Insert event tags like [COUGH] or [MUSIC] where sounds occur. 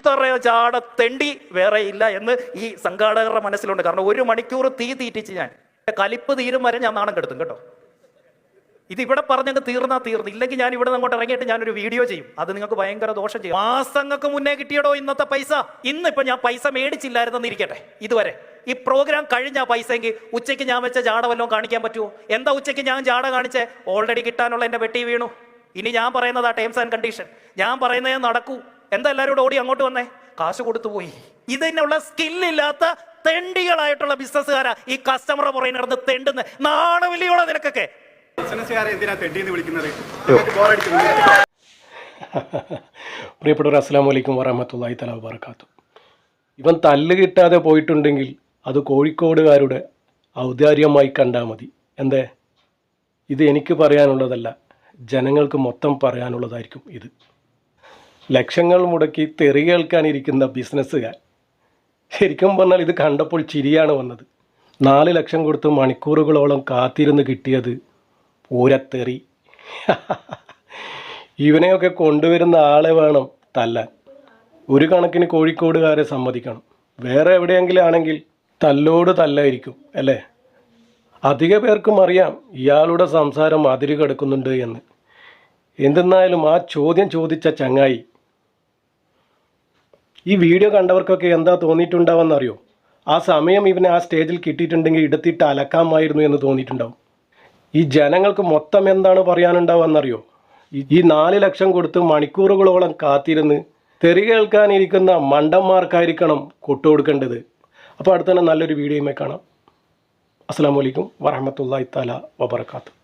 ഇത്ര ചാട തെണ്ടി വേറെ ഇല്ല എന്ന് ഈ സംഘാടകരുടെ മനസ്സിലുണ്ട്. കാരണം ഒരു മണിക്കൂർ തീ തീറ്റിച്ച് ഞാൻ. കലിപ്പ് തീരും വരെ ഞാൻ നാണം കെടുത്തും കേട്ടോ. ഇത് ഇവിടെ പറഞ്ഞങ്ങ് തീർന്നാ തീർന്നു. ഇല്ലെങ്കിൽ ഞാൻ ഇവിടെ അങ്ങോട്ട് ഇറങ്ങിയിട്ട് ഞാനൊരു വീഡിയോ ചെയ്യും. അത് നിങ്ങൾക്ക് ഭയങ്കര ദോഷം ചെയ്യും. മാസങ്ങൾക്ക് മുന്നേ കിട്ടിയടോ ഇന്നത്തെ പൈസ? ഇന്നിപ്പോൾ ഞാൻ പൈസ മേടിച്ചില്ലായിരുന്നെന്ന് ഇരിക്കട്ടെ. ഇതുവരെ. ഈ പ്രോഗ്രാം കഴിഞ്ഞ പൈസയെങ്കിൽ ഉച്ചയ്ക്ക് ഞാൻ വെച്ച ജാട വല്ലതും കാണിക്കാൻ പറ്റുമോ എന്താ ഉച്ചയ്ക്ക് ഞാൻ ജാട കാണിച്ചേ? ഓൾറെഡി കിട്ടാനുള്ള എന്റെ വെട്ടി വീണു. ഇനി ഞാൻ പറയുന്നതാ ടേംസ് ആൻഡ് കണ്ടീഷൻ ഞാൻ പറയുന്നതേ നടക്കൂ. എന്താ എല്ലാവരും കൂടെ ഓടി അങ്ങോട്ട് വന്നേ? കാശ് കൊടുത്തു പോയി. ഇതിനുള്ള സ്കില്ലില്ലാത്ത തെണ്ടികളായിട്ടുള്ള ബിസിനസ്സുകാരാ ഈ കസ്റ്റമറെ പുറകെ നടന്ന് തെണ്ടുന്ന. നാണവിലിയോടെ നിനക്കൊക്കെ. ബിസിനസ്സുകാരെ എന്തിനാ തെണ്ടിന്ന് വിളിക്കുന്നത്? നിങ്ങൾക്ക് ബോറടിക്കുന്നു [LAUGHS] പ്രിയപ്പെട്ടവർ അസ്സാം വലൈക്കും വറഹമത്തല്ലാഹി തല വർക്കാത്തു ഇവൻ തല്ല് കിട്ടാതെ പോയിട്ടുണ്ടെങ്കിൽ അത് കോഴിക്കോടുകാരുടെ ഔദാര്യമായി കണ്ടാൽ മതി. എന്തേ? ഇത് എനിക്ക് പറയാനുള്ളതല്ല. ജനങ്ങൾക്ക് മൊത്തം പറയാനുള്ളതായിരിക്കും ഇത്. ലക്ഷങ്ങൾ മുടക്കി തെറി കേൾക്കാനിരിക്കുന്ന ബിസിനസ്സുകാർ. ശരിക്കും പറഞ്ഞാൽ ഇത് കണ്ടപ്പോൾ ചിരിയാണ് വന്നത്. നാല് ലക്ഷം കൊടുത്ത് മണിക്കൂറുകളോളം കാത്തിരുന്ന് കിട്ടിയത് പൂരത്തെറി. ഇവനെയൊക്കെ കൊണ്ടുവരുന്ന ആളെ വേണം തല്ലാൻ. ഒരു കണക്കിന് കോഴിക്കോടുകാരെ സമ്മതിക്കണം. വേറെ എവിടെയെങ്കിലും ആണെങ്കിൽ തല്ലോട് തല്ലായിരിക്കും അല്ലേ? അധിക പേർക്കും അറിയാം ഇയാളുടെ സംസാരം അതിര് കിടക്കുന്നുണ്ട് എന്ന്. എന്തെന്നായാലും ആ ചോദ്യം ചോദിച്ച ചങ്ങായി ഈ വീഡിയോ കണ്ടവർക്കൊക്കെ എന്താ തോന്നിയിട്ടുണ്ടാവെന്നറിയോ ആ സമയം ഇവനെ ആ സ്റ്റേജിൽ കിട്ടിയിട്ടുണ്ടെങ്കിൽ ഇടത്തിട്ട് അലക്കാമായിരുന്നു എന്ന് തോന്നിയിട്ടുണ്ടാവും. ഈ ജനങ്ങൾക്ക് മൊത്തം എന്താണ് പറയാനുണ്ടാവുമെന്നറിയോ? ഈ- നാല് ലക്ഷം കൊടുത്ത് മണിക്കൂറുകളോളം കാത്തിരുന്ന് തെറി കേൾക്കാനിരിക്കുന്ന മണ്ടന്മാർക്കായിരിക്കണം കൊട്ടുകൊടുക്കേണ്ടത് അപ്പോൾ അടുത്ത തന്നെ നല്ലൊരു വീഡിയോയുമായി കാണാം. അസ്സാം വലൈക്കും വറഹമത്തല്ലാ ഇത്താല വബർക്കാത്തു